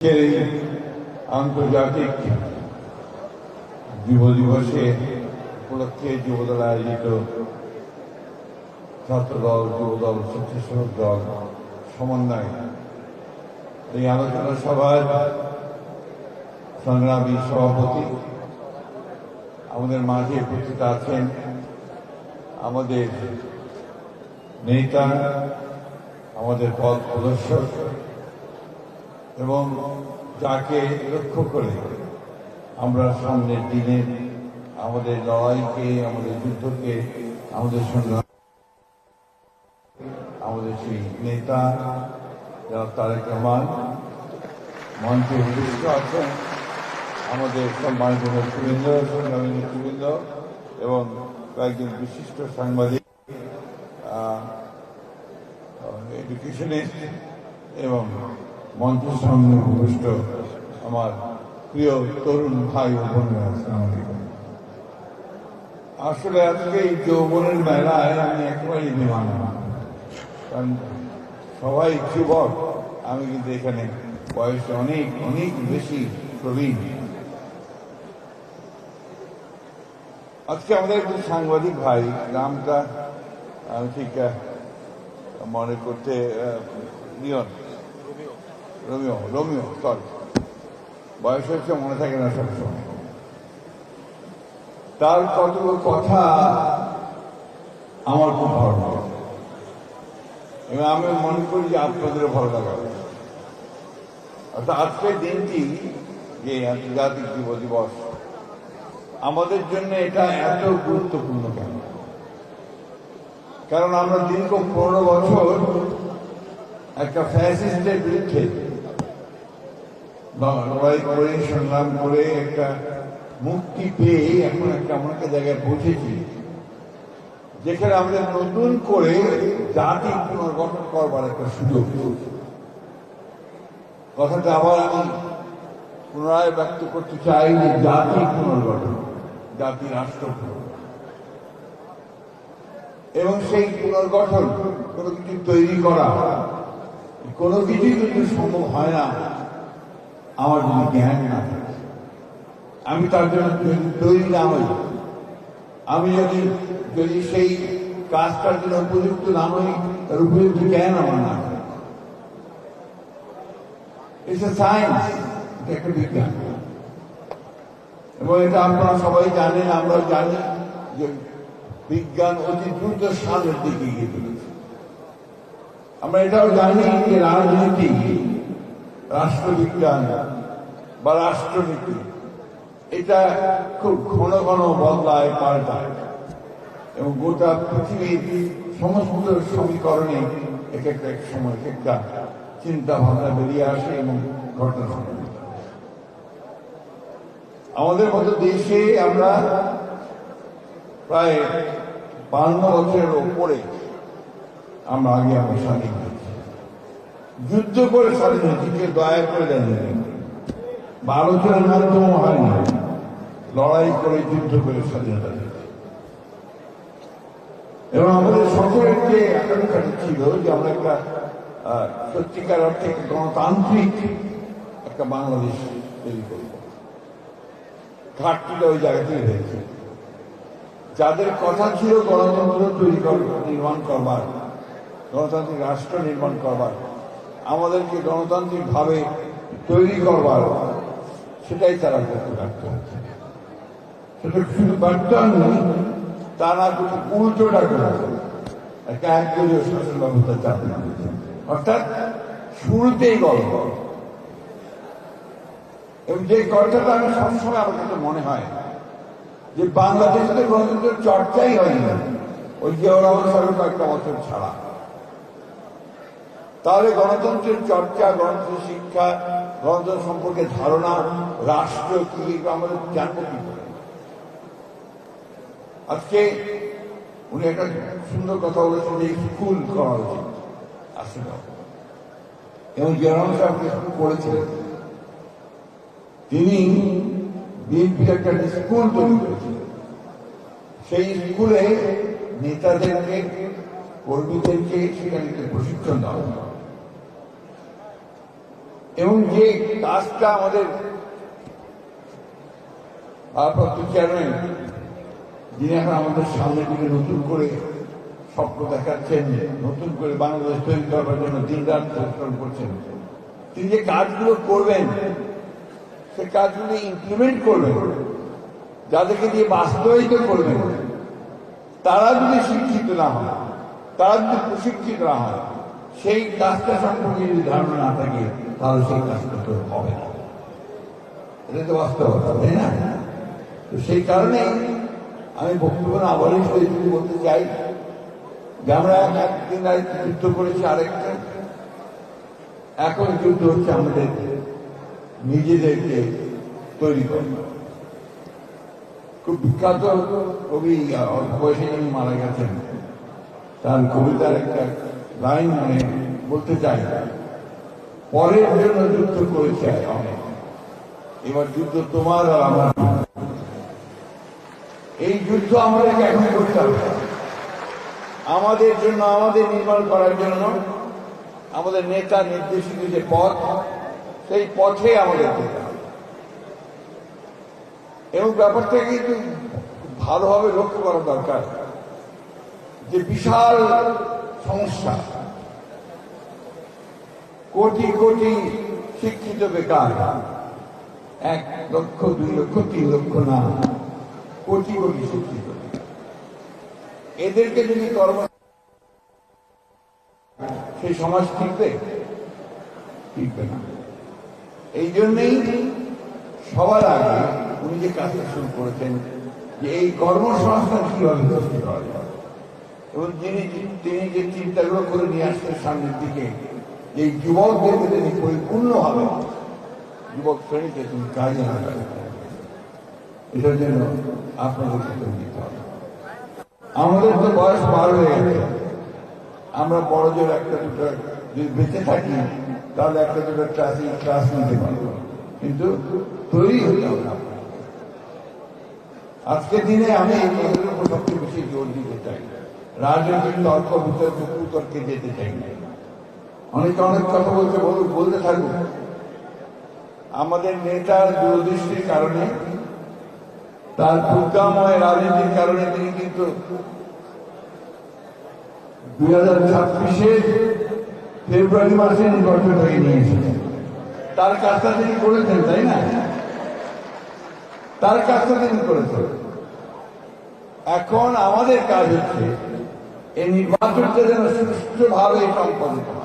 এই আন্তর্জাতিক যুব দিবসে উপলক্ষে যুবদল আয়োজিত ছাত্রদল, যুবদল, স্বেচ্ছাসেবক দল সমন্বয় এই আলোচনা সভায় সংগ্রামী সভাপতি, আমাদের মাঝে উপস্থিত আছেন আমাদের নেতা, আমাদের পথ প্রদর্শক এবং যাকে লক্ষ্য করে আমরা সামনের দিনে আমাদের লড়াইকে, আমাদের যুদ্ধকে, আমাদের সংগ্রাম আমাদের সেই নেতা, যারা তারেক রহমান, মঞ্চে উপস্থিত আছেন, আমাদের সম্মানিত নেতৃবৃন্দ, সংগ্রামী নেতৃবৃন্দ এবং কয়েকজন বিশিষ্ট সাংবাদিক এডুকেশনিস্ট এবং মঞ্চের সামনে আমার প্রিয় তরুণ ভাই ও আসলে আজকে এই যৌবনের মেলায় আমি একেবারেই বিমান কারণ সবাই যুবক, আমি কিন্তু এখানে বয়সে অনেক অনেক বেশি প্রবীণ। আজকে আমাদের একজন সাংবাদিক ভাই, নামটা আমি ঠিক মনে করতে নিয়ন রোমিও রোমিও সরি বয়স হচ্ছে মনে থাকে না সবসময় তার কতগুলো কথা আমার খুব ভালো লাগে। এবং আমি মনে করি যে আপনাদেরও ভালো লাগাবে অর্থাৎ আজকের দিনটি যে আন্তর্জাতিক যুব দিবস, আমাদের জন্য এটা এত গুরুত্বপূর্ণ কেন? কারণ আমরা দীর্ঘ পনেরো বছর একটা ফ্যাসিস্টের বিরুদ্ধে লড়াই করে সংগ্রাম করে একটা মুক্তি পেয়ে এখন একটা এমন একটা জায়গায় পৌঁছেছি। যেখানে আমাদের নতুন করে জাতি পুনর্গঠন করবার একটা সুযোগ। কথাটা আবার আমি পুনরায় ব্যক্ত করতে চাই যে জাতি পুনর্গঠন, জাতি রাষ্ট্র এবং সেই পুনর্গঠন কোনো কিছু তৈরি করা, কোনো কিছুই কিন্তু সম্ভব হয় না। আমার যদি জ্ঞান না থাকে আমি তার জন্য যদি তৈরি না হই আমি যদি যদি সেই কাজটার জন্য উপযুক্ত না হই তার উপযুক্ত জ্ঞান আমার না থাকে ইটস এ সায়েন্স এটা একটা বিজ্ঞান। এবং এটা আপনারা সবাই জানেন আমরাও জানি যে বিজ্ঞান অতি দ্রুত সামনের দিকে এগিয়ে চলেছে আমরা এটাও জানি যে রাজনীতি রাষ্ট্রবিজ্ঞান, বা রাষ্ট্রনীতি, এটা খুব ঘন ঘন বদলায়, পাল্টায়। এবং গোটা পৃথিবীর সমস্ত সমীকরণে এক একটা এক সময় এক একটা চিন্তা ভাবনা বেরিয়ে আসে এবং ঘটনা আমাদের মতো দেশে আমরা প্রায় বান্ন বছরের ওপরে আমরা আগে আমরা স্বাধীন। যুদ্ধ করে স্বাধীন হয়েছি দয়া করে বা আলোচনার মাধ্যমে হয়নি লড়াই করে যুদ্ধ করে স্বাধীনতা। এবং আমাদের সকলের যে আকাঙ্ক্ষাটা ছিল যে আমরা একটা সত্যিকার অর্থে গণতান্ত্রিক একটা বাংলাদেশ তৈরি করব। ঘাটতিটা ওই জায়গা থেকে হয়েছে যাদের কথা ছিল গণতন্ত্র তৈরি কর- নির্মাণ করবার, গণতান্ত্রিক রাষ্ট্র নির্মাণ করবার আমাদেরকে গণতান্ত্রিক ভাবে তৈরি করবার সেটাই তারা করতে পারত সেটা শুধু কিন্তু উল্টোটা একটা একদলীয় শাসন ব্যবস্থা করেছে। অর্থাৎ শুরুতেই গল্প। এবং যে কথাটা আমি সবসময় আমার কাছে মনে হয়, যে বাংলাদেশে তো গণতন্ত্রের চর্চাই হয়নি। ওই জিয়াউর রহমান সাহেবের কয়েকটা বছর ছাড়া। তাহলে গণতন্ত্রের চর্চা গণতন্ত্রের শিক্ষা, গণতন্ত্র সম্পর্কে ধারণা, রাষ্ট্র কি আমাদের জানব কি আজকে উনি একটা সুন্দর কথা বলেছেন যে স্কুল করা উচিত আসলে এবং জিয়াউর রহমান সাহেব স্কুল করেছিলেন। তিনি বিএনপির একটা স্কুল তৈরি করেছিলেন। সেই স্কুলে নেতাদেরকে, কর্মীদেরকে সেখানে প্রশিক্ষণ দেওয়া। এবং যে কাজটা আমাদের ভারপ্রাপ্ত চেয়ারম্যান, যিনি এখন আমাদের সামনের দিকে নতুন করে স্বপ্ন দেখাচ্ছেন, নতুন করে বাংলাদেশ তৈরি করবার জন্য দিন রাত পরিশ্রম করছেন, তিনি যে কাজগুলো করবেন, সে কাজগুলো ইমপ্লিমেন্ট করবেন, যাদেরকে দিয়ে বাস্তবায়িত করবেন, তারা যদি শিক্ষিত না হয়, তারা যদি প্রশিক্ষিত না হয়, সেই কাজটা সম্পর্কে যদি ধারণা না থাকে সেই কাজটা তো হবে। না এটা তো বাস্তবতা, তাই না? তো সেই কারণে আমি বক্তব্য না বলেই যদি বলতে চাই, যে আমরা একদিন যুদ্ধ করেছি আরেকটা। এখন যুদ্ধ হচ্ছে আমাদের নিজেদেরকে তৈরি করা। খুব বিখ্যাত কবি অল্প বয়সে মারা গেছেন, তার কবিতার একটা লাইন মানে বলতে চাই। পরের জন্য যুদ্ধ করেছে অনেক এবার যুদ্ধ তোমার আর আমার এই যুদ্ধ আমাদেরকে এখন করতে হবে? আমাদের জন্য, আমাদের নির্মাণ করার জন্য আমাদের নেতা নির্দেশিত যে পথ, সেই পথে আমাদের যেতে এবং ব্যাপারটা কিন্তু ভালোভাবে লক্ষ্য করা দরকার যে বিশাল সমস্যা। কোটি কোটি শিক্ষিত বেকার। এক লক্ষ, দুই লক্ষ, তিন লক্ষ না। কোটি কোটি শিক্ষিত। এদেরকে যদি কর্ম সেই সমাজ টিকবে? টিকবে না। এই জন্যই সবার আগে উনি যে কাজটা শুরু করেছেন, যে এই কর্মসংস্থান কীভাবে সৃষ্টি করা যায় এবং যিনি তিনি যে চিন্তাগুলো করে নিয়ে আসছেন সামনের দিকে এই যুবকদেরকে তিনি পরিপূর্ণভাবে যুবক শ্রেণীকে তিনি কাজে লাগাবেন এটার জন্য আপনাদেরকে তৈরি হবে। আমাদের তো বয়স পার হয়ে গেছে। আমরা বড় জোর একটা দুটো যদি বেঁচে থাকি, তাহলে একটা দুটো ক্লাসে ক্লাস নিতে পারব। কিন্তু তৈরি হতে হবে। আজকের দিনে আমি সবচেয়ে বেশি জোর দিতে চাই। রাজনৈতিক তর্ক বিতর্ক, কুতর্কে যেতে চাই না। অনেকে অনেক কথা বলতে বলতে থাকুক আমাদের নেতার দূরদৃষ্টির কারণে, তার প্রজ্ঞাময় রাজনীতির কারণে তিনি কিন্তু দুই হাজার ছাব্বিশে ফেব্রুয়ারি মাসে নির্বাচন হয়ে নিয়েছিলেন তার কাজটা তিনি করেছেন, তাই না? তার কাজটা তিনি করেছেন। এখন আমাদের কাজ হচ্ছে, এই নির্বাচনটা যেন সুষ্ঠুভাবে সম্পন্ন হয়।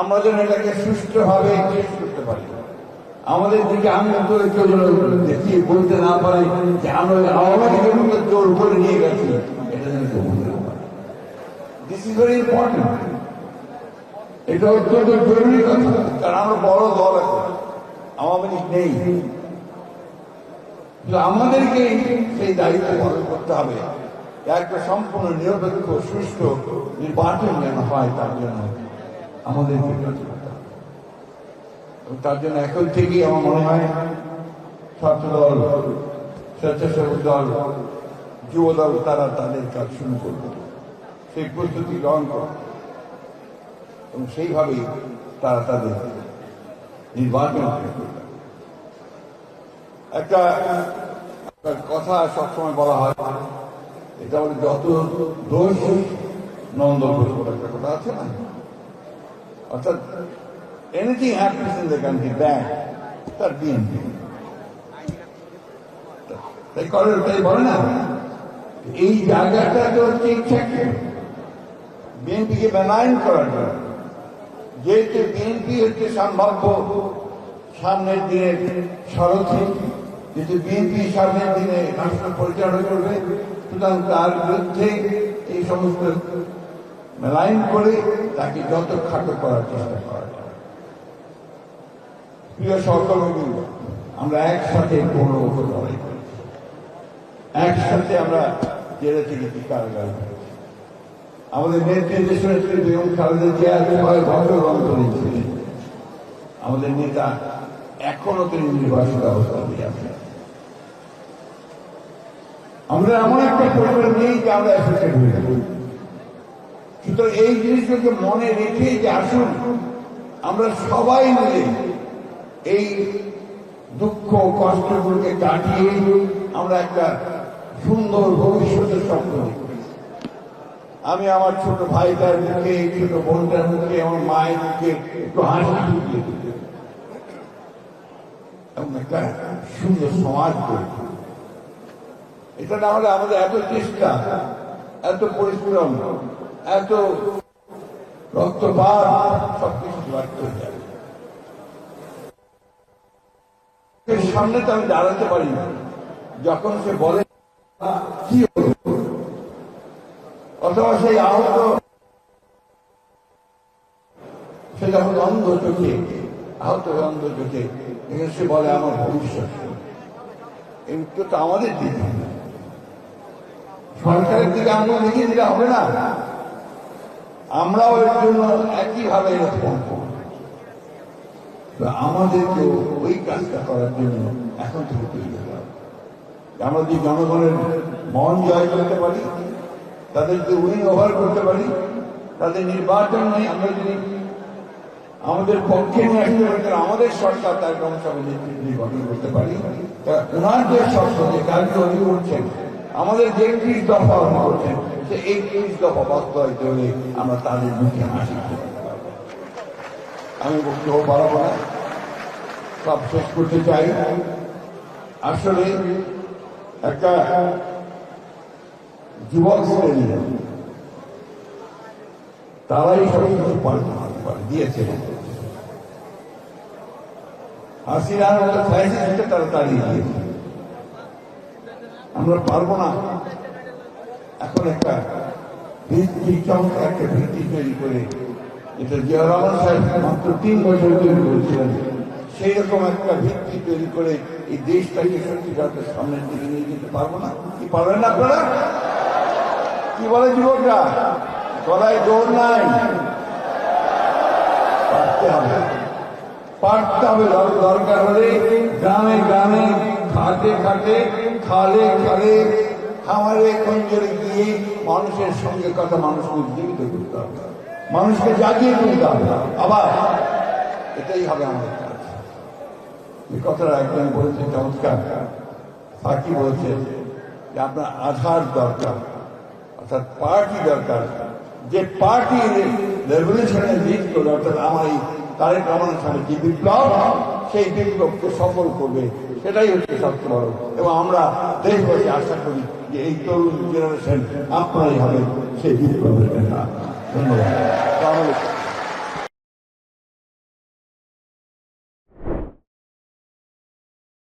আমরা যেন এটাকে সুষ্ঠুভাবে শেষ করতে পারি। আমাদের দিকে আঙুল করে কেউ যেন দেখিয়ে বলতে না পারে যে আমরা আওয়ামী লীগের জোর করে নিয়ে গেছি, এটা যেন কেউ বলতে না পারে। দিস ইজ ভেরি ইম্পর্টেন্ট এটা অত্যন্ত জরুরি কথা, কারণ আমরা বড় দল আছে, আওয়ামী লীগ নেই। আমাদেরকে সেই দায়িত্ব পালন করতে হবে একটা সম্পূর্ণ নিরপেক্ষ, সুষ্ঠ নির্বাচন যেন হয় তার জন্য। এবং তার জন্য এখন থেকেই আমার মনে হয় ছাত্র দল স্বেচ্ছাসেবক দল যুব দল তারা তাদের কাজ শুরু করবে। সেই প্রস্তুতি গ্রহণ করবে। এবং সেইভাবেই তারা তাদের নির্বাচন একটা কথা সবসময় বলা হয়, এটা যত দোষ নন্দ একটা কথা আছে না? অর্থাৎ anything happens in the country bad তার বিএনপি তাই করে তাই বলে না? এই জায়গাটা তো হচ্ছে ইচ্ছাকে বিএনপিকে বেনাইন করার জন্য। যেহেতু বিএনপি হচ্ছে সম্ভাব্য সামনের দিনের সারথি যেহেতু বিএনপি সামনের দিনে রাষ্ট্র পরিচালনা করবে, সুতরাং তার বিরুদ্ধে এই সমস্ত মেলাইন করে তাকে যত খাটো করার চেষ্টা করা। প্রিয় সহকর্মীবৃন্দ আমরা একসাথে কোনো লড়াই করেছি। একসাথে আমরা জেলে থেকে কারাগার আমাদের নেত্রী দেশনেত্রী বেগম খালেদা জিয়া ছয় বছর অন্তরে ছিলেন আমাদের নেতা এখনও তিনি নির্বাচিত অবস্থা দিয়ে আছেন। আমরা এমন একটা পরিবার নেই যে আমরা এসোসিয়েট হয়ে যাব সুতরাং এই জিনিসগুলোকে মনে রেখে যে আসুন, আমরা সবাই মিলে এই দুঃখ কষ্টগুলোকে কাটিয়ে আমরা একটা সুন্দর ভবিষ্যতের স্বপ্ন আমি আমার ছোট ভাইটার মুখে, ছোট বোনটার মুখে, আমার মায়ের মুখে একটু হাসি ঢুকিয়ে এবং একটা সুন্দর সমাজ তুলি। এটা না হলে আমাদের এত চেষ্টা এত পরিশ্রম এত রক্তপাত, সবকিছু ব্যর্থ হয়ে যাবে সামনে তো আমি দাঁড়াতে পারি যখন সে বলে, কি অথবা সেই আহত সে যখন অন্ধ চোখে, আহত অন্ধ চোখে সে বলে, আমার ভবিষ্যৎ। এই উত্তরটা আমাদের হবে। সরকারের দিকে আমরা দেখিয়ে দিলে হবে না। আমরাও এর জন্য একইভাবে রেসপন্স করব ওই কাজটা করার জন্য এখন থেকে আমরা যদি জনগণের মন জয় করতে পারি, তাদেরকে উইন ওভার করতে পারি, তাদের নির্বাচন নিয়ে আমরা যদি আমাদের পক্ষে নিয়ে আসতে পারি আমাদের সরকার তার কর্মসভা গঠন করতে পারি। তা ওনার যে শর্ত যে কাজটি করছেন আমাদের যে ত্রিশ দফা উনি করছেন সে এই ত্রিশ দফা বাস্তবায়িত হলে আমরা তাদের মুখে হাসি। আমি বক্তব্য বাড়াবো না। সব শেষ করতে চাই। আসলে একটা যুবক শ্রেণি, তারাই সব কিছু পাল্টে মারতে পারে, দিয়েছে। হাসিনার মতো ফ্যাসিস্টকে তারা তাড়িয়ে দিয়েছে। আমরা পারব না। এখন একটা ভিত্তি একটা ভিত্তি তৈরি করে। এটা জিয়া সাহেব মাত্র তিন বছর তৈরি করেছিলেন সেই রকম একটা ভিত্তি তৈরি করে এই দেশটাকে সত্যিকারের সামনের দিকে নিয়ে যেতে পারব না। কি পারবেন না আপনারা? কি বলে যুবকরা? গলায় জোর নাই। পারতে হবে। হবে দরকার হলে। গ্রামে গ্রামে খাটে খাটে খালে খালে, খামারে গিয়ে মানুষের সঙ্গে কথা মানুষকে জীবিত করতে হবে। মানুষকে জাগিয়ে তুলতে হবে। আবার এটাই হবে আমাদের কাজ। এই কথাটা একজন বলেছেন চমৎকার। ফাঁকি বলেছে যে আপনার আধার দরকার, অর্থাৎ পার্টি দরকার। যে পার্টি রেভলিউশনে লিড অর্থাৎ আমার এই তারেক রহমানের সামনে যে বিপ্লব, সেই বিপ্লবকে সফল করবে, সেটাই হচ্ছে সবচেয়ে বড়। এবং আমরা দেশবাসী আশা করি যে এই তরুণ জেনারেশন আপনারাই হবে সেই বিপ্লবের নেতা। ধন্যবাদ।